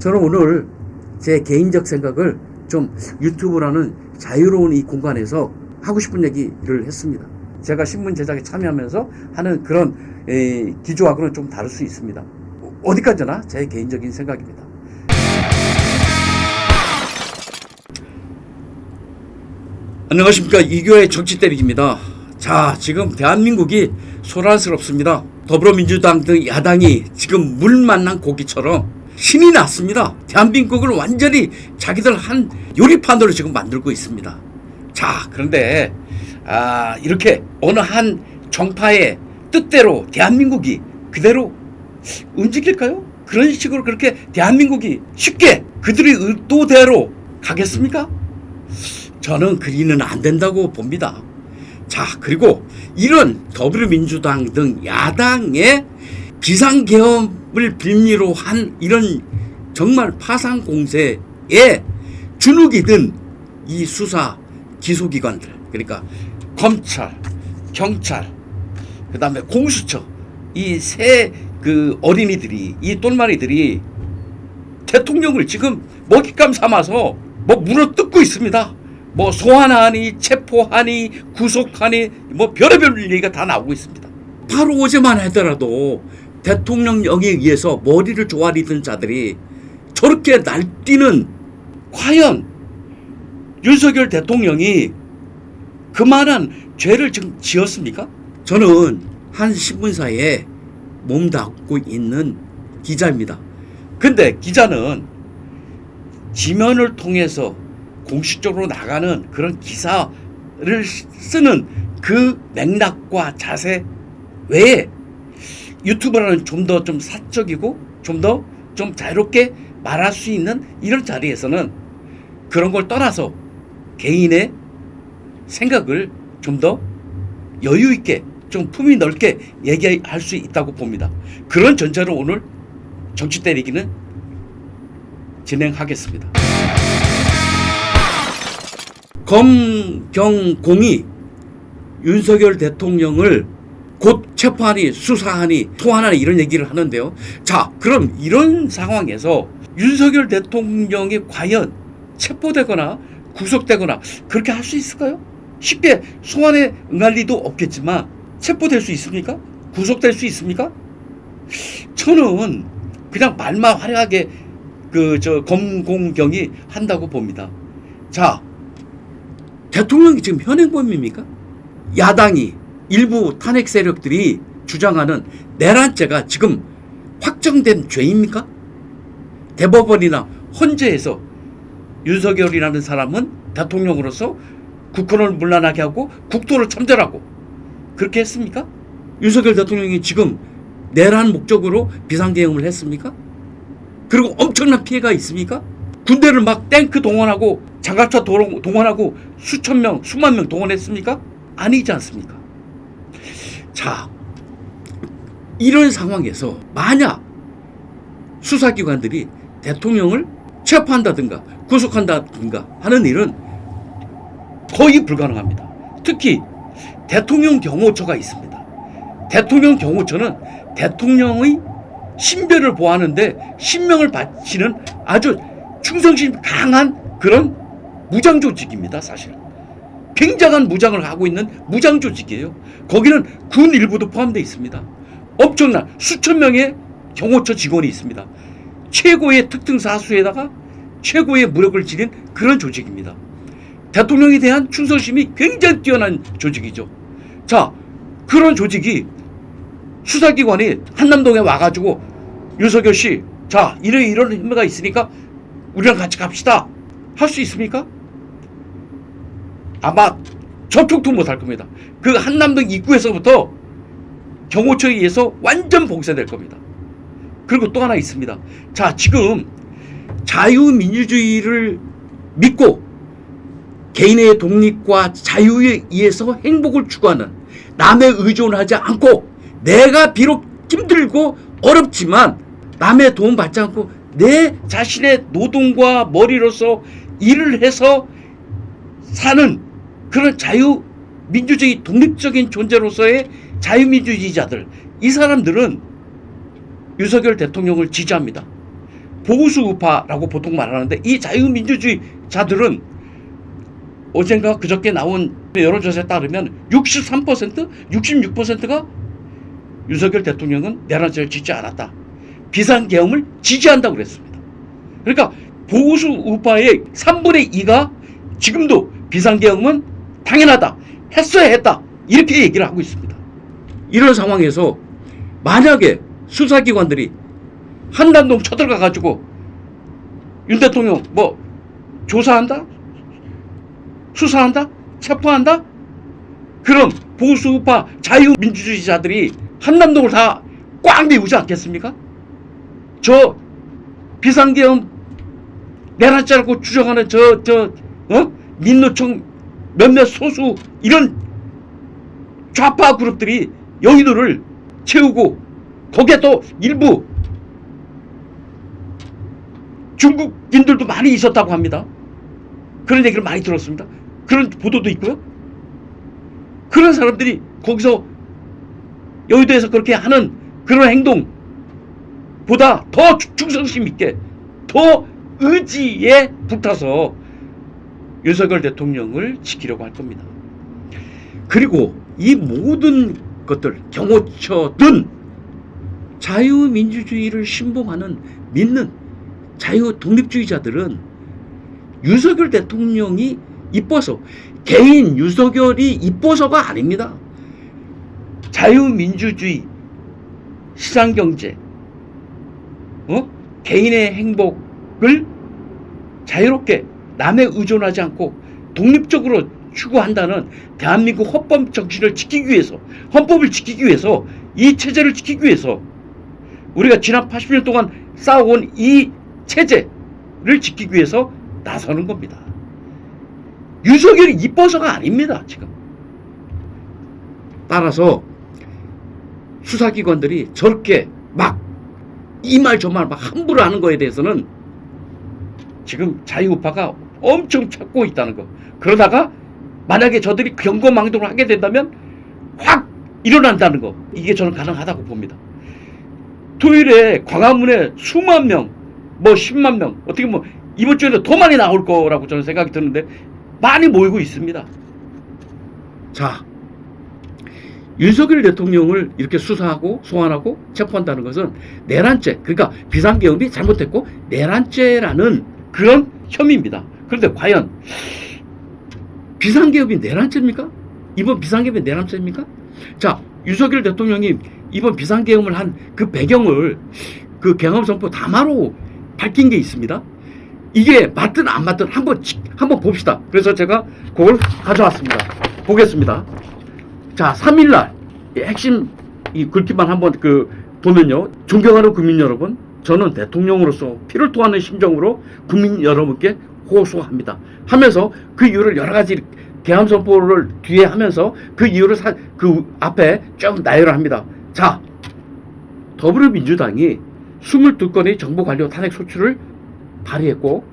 저는 오늘 제 개인적 생각을 좀 유튜브라는 자유로운 이 공간에서 하고 싶은 얘기를 했습니다. 제가 신문 제작에 참여하면서 하는 그런 에, 기조하고는 좀 다를 수 있습니다. 어디까지나 제 개인적인 생각입니다. 안녕하십니까 이교의 정치 때리기입니다. 자 지금 대한민국이 소란스럽습니다. 더불어민주당 등 야당이 지금 물 만난 고기처럼 신이 났습니다. 대한민국을 완전히 자기들 한 요리판으로 지금 만들고 있습니다. 자 그런데 아 이렇게 어느 한 정파의 뜻대로 대한민국이 그대로 움직일까요? 그런 식으로 그렇게 대한민국이 쉽게 그들의 의도대로 가겠습니까? 저는 그리는 안 된다고 봅니다. 자, 그리고 이런 더불어민주당 등 야당의 비상계엄을 빌미로 한 이런 정말 파상 공세에 주눅이 든 이 수사 기소기관들, 그러니까 검찰, 경찰, 그 다음에 공수처, 이 세 그 어린이들이, 이 똘마니들이 대통령을 지금 먹잇감 삼아서 뭐 물어뜯고 있습니다. 뭐 소환하니 체포하니 구속하니 뭐 별의별 얘기가 다 나오고 있습니다. 바로 어제만 하더라도 대통령령에 의해서 머리를 조아리던 자들이 저렇게 날뛰는 과연 윤석열 대통령이 그만한 죄를 지금 지었습니까? 저는 한 신문사에 몸담고 있는 기자입니다. 근데 기자는 지면을 통해서 공식적으로 나가는 그런 기사를 쓰는 그 맥락과 자세 외에 유튜브라는 좀 더 좀 사적이고 좀 더 좀 자유롭게 말할 수 있는 이런 자리에서는 그런 걸 떠나서 개인의 생각을 좀 더 여유 있게 좀 품위 넓게 얘기할 수 있다고 봅니다. 그런 전제로 오늘 정치 때리기는 진행하겠습니다. 검경공이 윤석열 대통령을 곧 체포하니 수사하니 소환하니 이런 얘기를 하는데요. 자, 그럼 이런 상황에서 윤석열 대통령이 과연 체포되거나 구속되거나 그렇게 할 수 있을까요? 쉽게 소환에 응할 리도 없겠지만 체포될 수 있습니까? 구속될 수 있습니까? 저는 그냥 말만 화려하게 그 저 검공경이 한다고 봅니다. 자, 대통령이 지금 현행범입니까? 야당이 일부 탄핵 세력들이 주장하는 내란죄가 지금 확정된 죄입니까? 대법원이나 헌재에서 윤석열이라는 사람은 대통령으로서 국권을 물러나게 하고 국토를 참전하고 그렇게 했습니까? 윤석열 대통령이 지금 내란 목적으로 비상계엄을 했습니까? 그리고 엄청난 피해가 있습니까? 군대를 막 탱크 동원하고 장갑차 동원하고 수천 명, 수만 명 동원했습니까? 아니지 않습니까? 자, 이런 상황에서 만약 수사기관들이 대통령을 체포한다든가 구속한다든가 하는 일은 거의 불가능합니다. 특히 대통령 경호처가 있습니다. 대통령 경호처는 대통령의 신변을 보호하는데 신명을 바치는 아주 충성심 강한 그런 무장 조직입니다, 사실. 굉장한 무장을 하고 있는 무장 조직이에요. 거기는 군 일부도 포함되어 있습니다. 엄청난 수천 명의 경호처 직원이 있습니다. 최고의 특등 사수에다가 최고의 무력을 지닌 그런 조직입니다. 대통령에 대한 충성심이 굉장히 뛰어난 조직이죠. 자, 그런 조직이 수사기관이 한남동에 와가지고 윤석열 씨, 자, 이런 이런 혐의가 있으니까 우리랑 같이 갑시다. 할 수 있습니까? 아마 접촉도 못할 겁니다. 그 한남동 입구에서부터 경호처에 의해서 완전 봉쇄될 겁니다. 그리고 또 하나 있습니다. 자, 지금 자유민주주의를 믿고 개인의 독립과 자유에 의해서 행복을 추구하는 남의 의존하지 않고 내가 비록 힘들고 어렵지만 남의 도움 받지 않고 내 자신의 노동과 머리로서 일을 해서 사는 그런 자유 민주주의 독립적인 존재로서의 자유민주주의자들 이 사람들은 윤석열 대통령을 지지합니다. 보수 우파라고 보통 말하는데 이 자유민주주의자들은 어젠가 그저께 나온 여론조사에 따르면 63%, 66%가 윤석열 대통령은 내란죄를 짓지 않았다. 비상계엄을 지지한다고 그랬습니다. 그러니까 보수 우파의 3분의 2가 지금도 비상계엄은 당연하다. 했어야 했다. 이렇게 얘기를 하고 있습니다. 이런 상황에서 만약에 수사기관들이 한단동 쳐들어가 가지고 윤 대통령 뭐 조사한다? 수사한다? 체포한다? 그럼 보수우파 자유민주주의자들이 한남동을 다 꽉 메우지 않겠습니까? 저 비상계엄 내란죄라고 주장하는 저, 저, 어? 민노총 몇몇 소수 이런 좌파 그룹들이 여의도를 채우고 거기에 또 일부 중국인들도 많이 있었다고 합니다. 그런 얘기를 많이 들었습니다. 그런 보도도 있고요. 그런 사람들이 거기서 여의도에서 그렇게 하는 그런 행동보다 더 충성심 있게 더 의지에 붙어서 윤석열 대통령을 지키려고 할 겁니다. 그리고 이 모든 것들 경호처든 자유민주주의를 신봉하는 믿는 자유 독립주의자들은 윤석열 대통령이 이뻐서 개인 윤석열이 이뻐서가 아닙니다. 자유민주주의 시장경제 어? 개인의 행복을 자유롭게 남에 의존하지 않고 독립적으로 추구한다는 대한민국 헌법 정신을 지키기 위해서 헌법을 지키기 위해서 이 체제를 지키기 위해서 우리가 지난 80년 동안 쌓아온 이 체제를 지키기 위해서 나서는 겁니다. 윤석열이 이뻐서가 아닙니다, 지금. 따라서 수사기관들이 저렇게 막 이 말 저 말 막 함부로 하는 거에 대해서는 지금 자유우파가 엄청 찾고 있다는 거. 그러다가 만약에 저들이 경고망동을 하게 된다면 확 일어난다는 거. 이게 저는 가능하다고 봅니다. 토요일에 광화문에 수만 명, 뭐 10만 명, 어떻게 뭐 이번 주에는 더 많이 나올 거라고 저는 생각이 드는데 많이 모이고 있습니다. 자, 윤석열 대통령을 이렇게 수사하고 소환하고 체포한다는 것은 내란죄, 그러니까 비상계엄이 잘못됐고 내란죄라는 그런 혐의입니다. 그런데 과연 비상계엄이 내란죄입니까? 이번 비상계엄이 내란죄입니까? 자, 윤석열 대통령이 이번 비상계엄을 한 그 배경을 그 경험선포 담화로 밝힌 게 있습니다. 이게 맞든 안 맞든 한번 지- 한번 봅시다. 그래서 제가 그걸 가져왔습니다. 보겠습니다. 자, 3일날 핵심 이 글귀만 한번 그 보면요. 존경하는 국민 여러분, 저는 대통령으로서 피를 토하는 심정으로 국민 여러분께 호소합니다. 하면서 그 이유를 여러 가지 개헌 선포를 뒤에 하면서 그 이유를 사, 그 앞에 쭉 나열을 합니다. 자, 더불어민주당이 22건의 정부 관료 탄핵 소추를 발의했고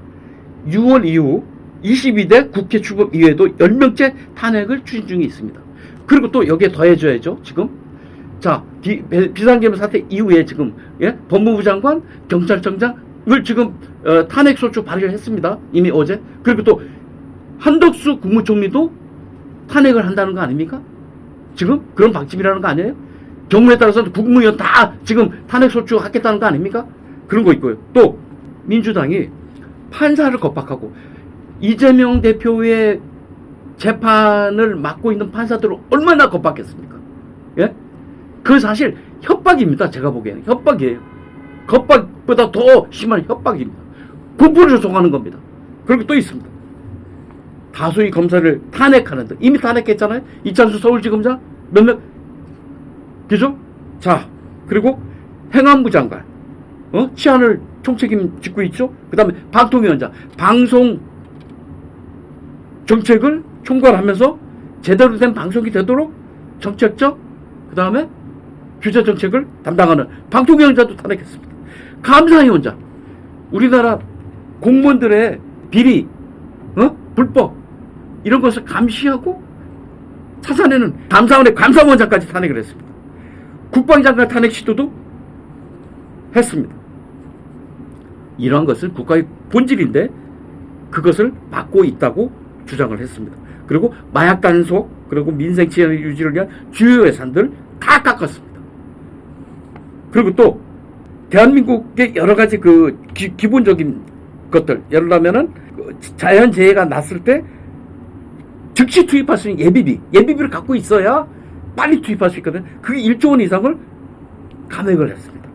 6월 이후 22대 국회 출범 이외에도 10명째 탄핵을 추진 중에 있습니다. 그리고 또 여기에 더해줘야죠. 지금 자 비, 비상계엄 사태 이후에 지금 예? 법무부 장관, 경찰청장 을 지금 어, 탄핵 소추 발의를 했습니다. 이미 어제 그리고 또 한덕수 국무총리도 탄핵을 한다는 거 아닙니까? 지금 그런 방침이라는 거 아니에요? 경우에 따라서는 국무위원 다 지금 탄핵 소추 하겠다는 거 아닙니까? 그런 거 있고요. 또 민주당이 판사를 겁박하고 이재명 대표의 재판을 맡고 있는 판사들을 얼마나 겁박했습니까? 예? 그 사실 협박입니다. 제가 보기에는 협박이에요. 겁박보다 더 심한 협박입니다. 군부를 조성하는 겁니다. 그리고 또 있습니다. 다수의 검사를 탄핵하는 등 이미 탄핵했잖아요. 이찬수 서울지검장 몇몇 그죠? 자 그리고 행안부 장관 어? 치안을 총책임 짓고 있죠. 그 다음에 방통위원장 방송 정책을 총괄하면서 제대로 된 방송이 되도록 정책적 그 다음에 규제 정책을 담당하는 방통위원장도 탄핵했습니다. 감사위원장 우리나라 공무원들의 비리 어? 불법 이런 것을 감시하고 찾아내는 감사원의 감사원장까지 탄핵을 했습니다. 국방장관 탄핵 시도도 했습니다. 이러한 것은 국가의 본질인데 그것을 막고 있다고 주장을 했습니다. 그리고 마약 단속 그리고 민생 치안 유지를 위한 주요 예산들 다 깎았습니다. 그리고 또 대한민국의 여러 가지 그 기, 기본적인 것들 예를 들면은 그 자연 재해가 났을 때 즉시 투입할 수 있는 예비비 예비비를 갖고 있어야 빨리 투입할 수 있거든. 그게 1조 원 이상을 감액을 했습니다.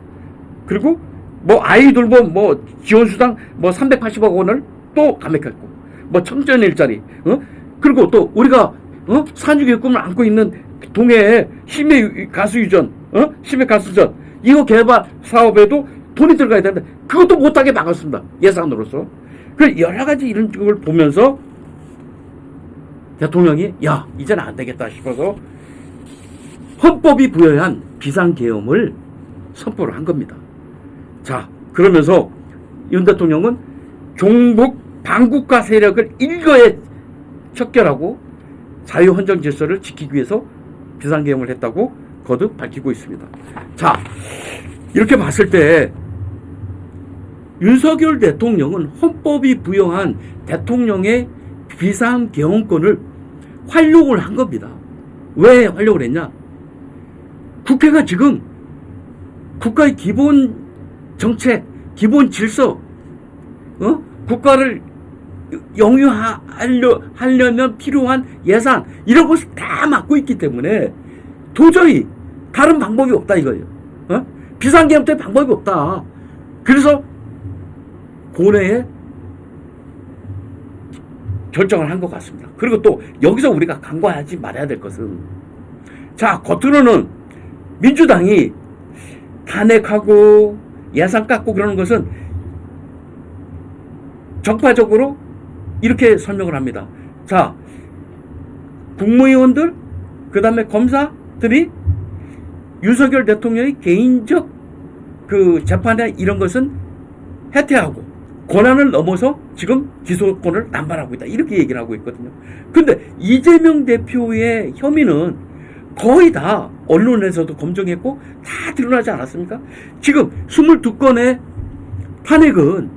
그리고 뭐 아이돌 뭐, 뭐 지원수당 뭐 380억 원을 또 감액했고 뭐 청전 일자리 어? 그리고 또 우리가 어? 산유의 꿈을 안고 있는 동해에 심해 가수 유전 어? 심해 가수전 이거 개발 사업에도 돈이 들어가야 되는데 그것도 못하게 막았습니다 예산으로서 그 여러 가지 이런 걸 보면서 대통령이 야 이제는 안 되겠다 싶어서 헌법이 부여한 비상계엄을 선포를 한 겁니다. 자, 그러면서 윤 대통령은 종북 반국가 세력을 일거에 척결하고 자유헌정 질서를 지키기 위해서 비상계엄을 했다고 거듭 밝히고 있습니다. 자, 이렇게 봤을 때 윤석열 대통령은 헌법이 부여한 대통령의 비상계엄권을 활용을 한 겁니다. 왜 활용을 했냐? 국회가 지금 국가의 기본 정책, 기본 질서, 어? 국가를 영유하려 하려면 필요한 예산 이런 것을 다 막고 있기 때문에 도저히 다른 방법이 없다 이거예요. 어? 비상계엄 때 방법이 없다. 그래서 본회에 결정을 한 것 같습니다. 그리고 또 여기서 우리가 간과하지 말아야 될 것은 자 겉으로는 민주당이 탄핵하고 예산 깎고 그러는 것은 정파적으로 이렇게 설명을 합니다. 자, 국무위원들, 그 다음에 검사 들이 윤석열 대통령의 개인적 그 재판에 이런 것은 해태하고 권한을 넘어서 지금 기소권을 남발하고 있다. 이렇게 얘기를 하고 있거든요. 근데 이재명 대표의 혐의는 거의 다 언론에서도 검증했고 다 드러나지 않았습니까? 지금 22건의 탄핵은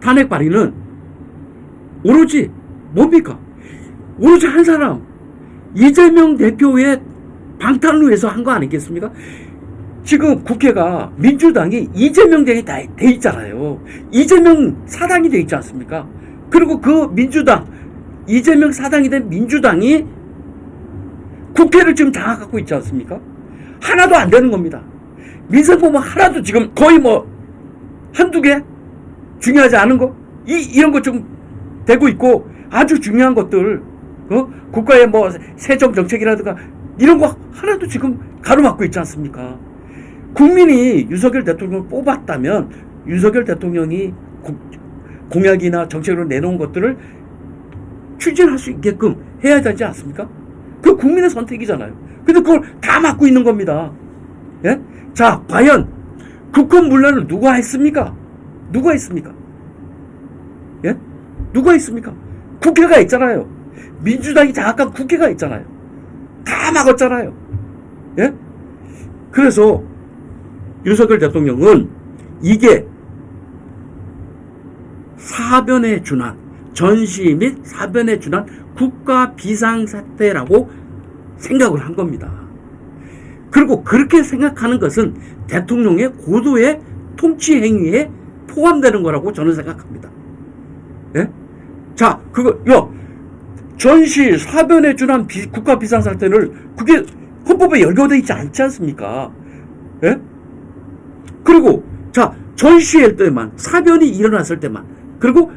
탄핵 발의는 오로지 뭡니까? 오로지 한 사람 이재명 대표의 방탄을 위해서 한 거 아니겠습니까? 지금 국회가 민주당이 이재명 당이 다돼 있잖아요. 이재명 사당이 돼 있지 않습니까? 그리고 그 민주당 이재명 사당이 된 민주당이 국회를 지금 장악하고 있지 않습니까? 하나도 안 되는 겁니다. 민생법은 하나도 지금 거의 뭐 한두 개 중요하지 않은 거 이, 이런 거 좀 되고 있고 아주 중요한 것들 어? 국가의 뭐 세정 정책이라든가 이런 거 하나도 지금 가로막고 있지 않습니까? 국민이 윤석열 대통령을 뽑았다면 윤석열 대통령이 국- 공약이나 정책으로 내놓은 것들을 추진할 수 있게끔 해야 되지 않습니까? 그 국민의 선택이잖아요. 근데 그걸 다 막고 있는 겁니다. 예? 자, 과연 국권 문란을 누가 했습니까? 누가 했습니까? 예? 누가 했습니까? 국회가 있잖아요. 민주당이 장악한 국회가 있잖아요. 다 막았잖아요. 예? 그래서 윤석열 대통령은 이게 사변에 준한 전시 및 사변에 준한 국가 비상사태라고 생각을 한 겁니다. 그리고 그렇게 생각하는 것은 대통령의 고도의 통치 행위에 포함되는 거라고 저는 생각합니다. 예? 자, 그거, 야, 전시 사변에 준한 비- 국가 비상사태를 그게 헌법에 열거되어 있지 않지 않습니까? 예? 그리고 자 전시할 때만 사변이 일어났을 때만 그리고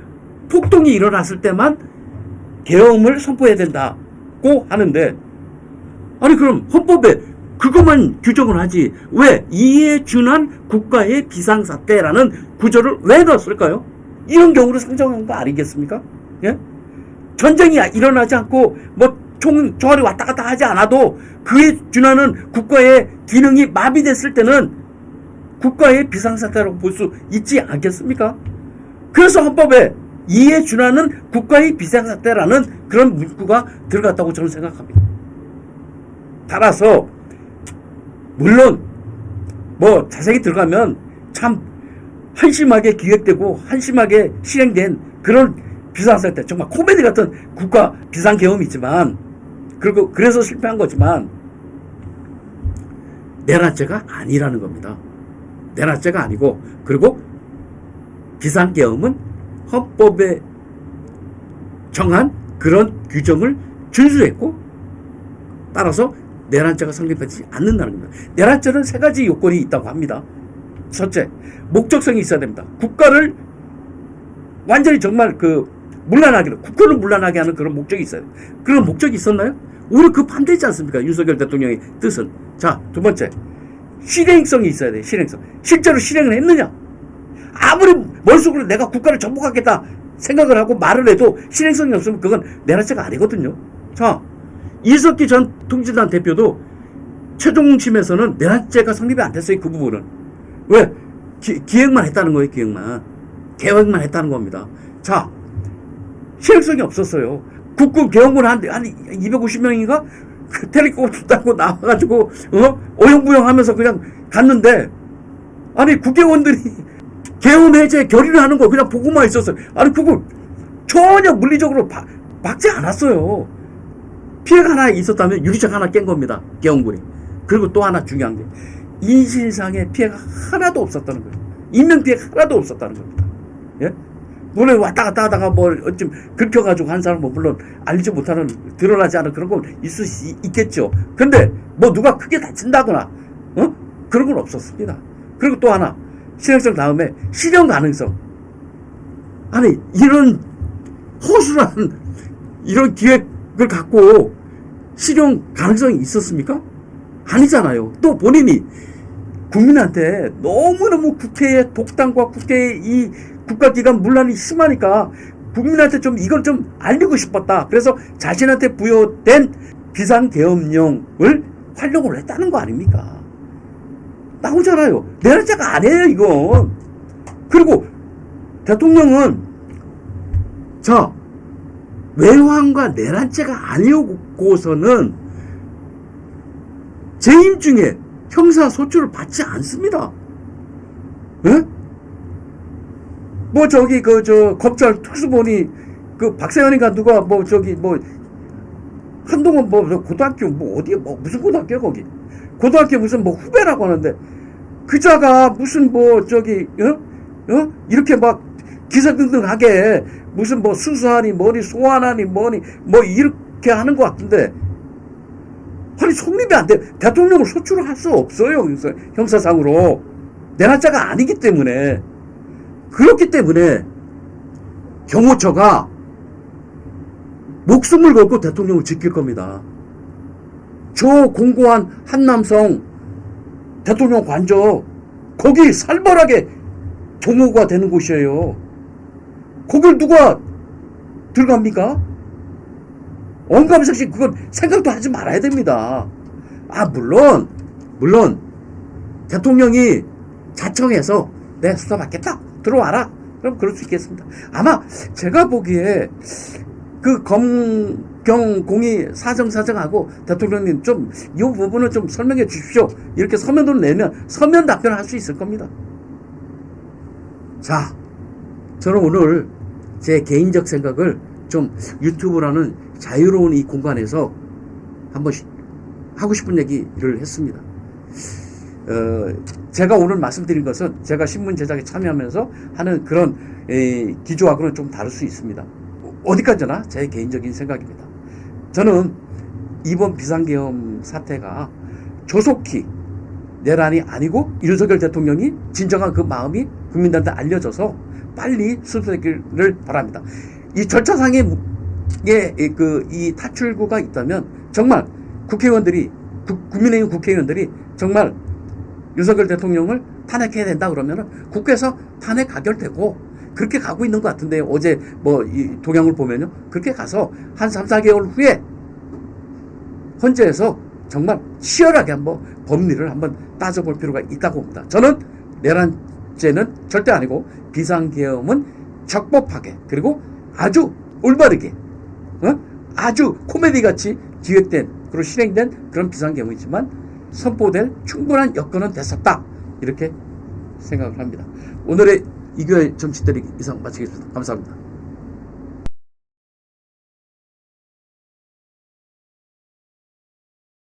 폭동이 일어났을 때만 계엄을 선포해야 된다고 하는데 아니 그럼 헌법에 그것만 규정을 하지 왜 이에 준한 국가의 비상사태라는 구조를 왜 넣었을까요? 이런 경우를 상정한 거 아니겠습니까? 예? 전쟁이 일어나지 않고 뭐 총, 총알이 왔다 갔다 하지 않아도 그에 준하는 국가의 기능이 마비됐을 때는 국가의 비상사태라고 볼 수 있지 않겠습니까? 그래서 헌법에 이에 준하는 국가의 비상사태라는 그런 문구가 들어갔다고 저는 생각합니다. 따라서 물론 뭐 자세히 들어가면 참 한심하게 기획되고 한심하게 실행된 그런 비상사태 정말 코미디 같은 국가 비상계엄이지만 그리고 그래서 실패한 거지만 내란죄가 아니라는 겁니다. 내란죄가 아니고 그리고 비상 계엄은 헌법에 정한 그런 규정을 준수했고 따라서 내란죄가 성립되지 않는다는 겁니다. 내란죄는 세 가지 요건이 있다고 합니다. 첫째, 목적성이 있어야 됩니다. 국가를 완전히 정말 그 물란하게 국가를 물란하게 하는 그런 목적이 있어요. 그런 목적이 있었나요? 오히려 그 반대지 않습니까? 윤석열 대통령의 뜻은. 자, 두 번째. 실행성이 있어야 돼. 실행성. 실제로 실행을 했느냐? 아무리 머릿속으로 내가 국가를 정복하겠다 생각을 하고 말을 해도 실행성이 없으면 그건 내란죄가 아니거든요. 자, 이석기 전 통진당 대표도 최종심에서는 내란죄가 성립이 안 됐어요. 그 부분은. 왜? 기, 기획만 했다는 거예요. 기획만. 계획만 했다는 겁니다. 자, 실행성이 없었어요. 국군 개헌군 한, 한 250명인가? 그 텔레코프 타고 나와가지고, 어? 오영부영 하면서 그냥 갔는데, 아니, 국회의원들이 개헌 해제 결의를 하는 거 그냥 보고만 있었어요. 아니, 그거 전혀 물리적으로 바, 막지 않았어요. 피해가 하나 있었다면 유리창 하나 깬 겁니다. 개헌군이. 그리고 또 하나 중요한 게, 인신상의 피해가 하나도 없었다는 거예요. 인명 피해가 하나도 없었다는 겁니다. 예? 물론 왔다 갔다 하다가 뭐 어쩜 긁혀가지고 한 사람은 뭐 물론 알지 못하는 드러나지 않은 그런 건 있을 수 있- 있겠죠. 근데 뭐 누가 크게 다친다거나 어? 그런 건 없었습니다. 그리고 또 하나 실행성 다음에 실현 가능성. 아니 이런 허술한 이런 기획을 갖고 실현 가능성이 있었습니까? 아니잖아요. 또 본인이 국민한테 너무너무 국회의 독당과 국회의 이 국가기관 문란이 심하니까 국민한테 좀 이걸 좀 알리고 싶었다. 그래서 자신한테 부여된 비상계엄령을 활용을 했다는 거 아닙니까? 나오잖아요. 내란죄가 아니에요, 이건. 그리고 대통령은 자, 외환과 내란죄가 아니고서는 재임 중에 형사소추를 받지 않습니다. 예? 뭐 저기 그 저 검찰 특수본이 그 박세현인가 누가 뭐 저기 뭐 한동안 뭐저 고등학교 뭐 어디에 뭐 무슨 고등학교 거기 고등학교 무슨 뭐 후배라고 하는데 그자가 무슨 뭐 저기 어? 어? 이렇게 막 기사등등하게 무슨 뭐 수사하니 뭐니 소환하니 뭐니 뭐 이렇게 하는 것 같은데 아니 성립이 안 돼. 대통령을 소추를 할수 없어요. 형사, 형사상으로. 내란자가 아니기 때문에. 그렇기 때문에 경호처가 목숨을 걸고 대통령을 지킬 겁니다. 저 공고한 한남성 대통령 관저 거기 살벌하게 경호가 되는 곳이에요. 거길 누가 들어갑니까? 언감색식 그건 생각도 하지 말아야 됩니다. 아 물론 물론 대통령이 자청해서 내 수사 받겠다 들어와라 그럼 그럴 수 있겠습니다. 아마 제가 보기에 그 검경 공이 사정 사정하고 대통령님 좀 이 부분을 좀 설명해 주십시오. 이렇게 서면으로 내면 서면 답변을 할 수 있을 겁니다. 자, 저는 오늘 제 개인적 생각을 좀 유튜브라는 자유로운 이 공간에서 한번 하고 싶은 얘기를 했습니다. 어, 제가 오늘 말씀드린 것은 제가 신문 제작에 참여하면서 하는 그런 에, 기조하고는 좀 다를 수 있습니다. 어디까지나 제 개인적인 생각입니다. 저는 이번 비상계엄 사태가 조속히 내란이 아니고 윤석열 대통령이 진정한 그 마음이 국민들한테 알려져서 빨리 수습되기를 바랍니다. 이 절차상의 그이 타출구가 있다면 정말 국회의원들이 국, 국민의힘 국회의원들이 정말 윤석열 대통령을 탄핵해야 된다 그러면은 국회에서 탄핵 가결되고 그렇게 가고 있는 것 같은데 어제 뭐 이 동향을 보면요 그렇게 가서 한 3, 4개월 후에 헌재에서 정말 치열하게 한번 법리를 한번 따져볼 필요가 있다고 봅니다. 저는 내란죄는 절대 아니고 비상계엄은 적법하게 그리고 아주 올바르게 어? 아주 코미디 같이 기획된 그리고 실행된 그런 비상계엄이지만 선포될 충분한 여건은 됐었다 이렇게 생각을 합니다. 오늘의 이교의 정치들이 이상 마치겠습니다. 감사합니다.